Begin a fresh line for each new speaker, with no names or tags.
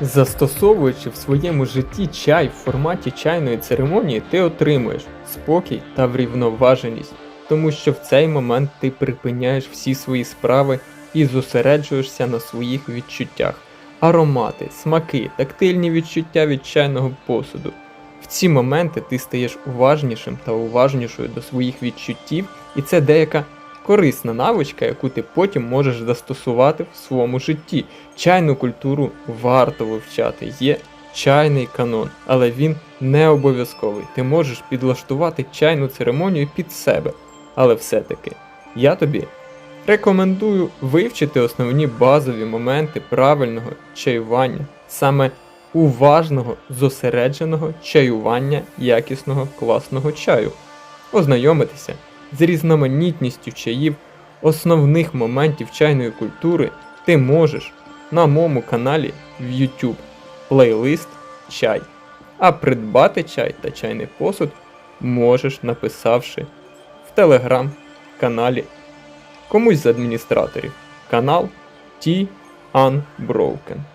Застосовуючи в своєму житті чай в форматі чайної церемонії, ти отримуєш спокій та врівноваженість, тому що в цей момент ти припиняєш всі свої справи і зосереджуєшся на своїх відчуттях, аромати, смаки, тактильні відчуття від чайного посуду. В ці моменти ти стаєш уважнішим та уважнішою до своїх відчуттів, і це деяка корисна навичка, яку ти потім можеш застосувати в своєму житті. Чайну культуру варто вивчати. Є чайний канон, але він не обов'язковий. Ти можеш підлаштувати чайну церемонію під себе. Але все-таки я тобі рекомендую вивчити основні базові моменти правильного чаювання, саме уважного, зосередженого чаювання якісного класного чаю, ознайомитися з різноманітністю чаїв, основних моментів чайної культури ти можеш на моєму каналі в YouTube плейлист чай. А придбати чай та чайний посуд можеш написавши в телеграм-каналі комусь з адміністраторів канал Tea Unbroken.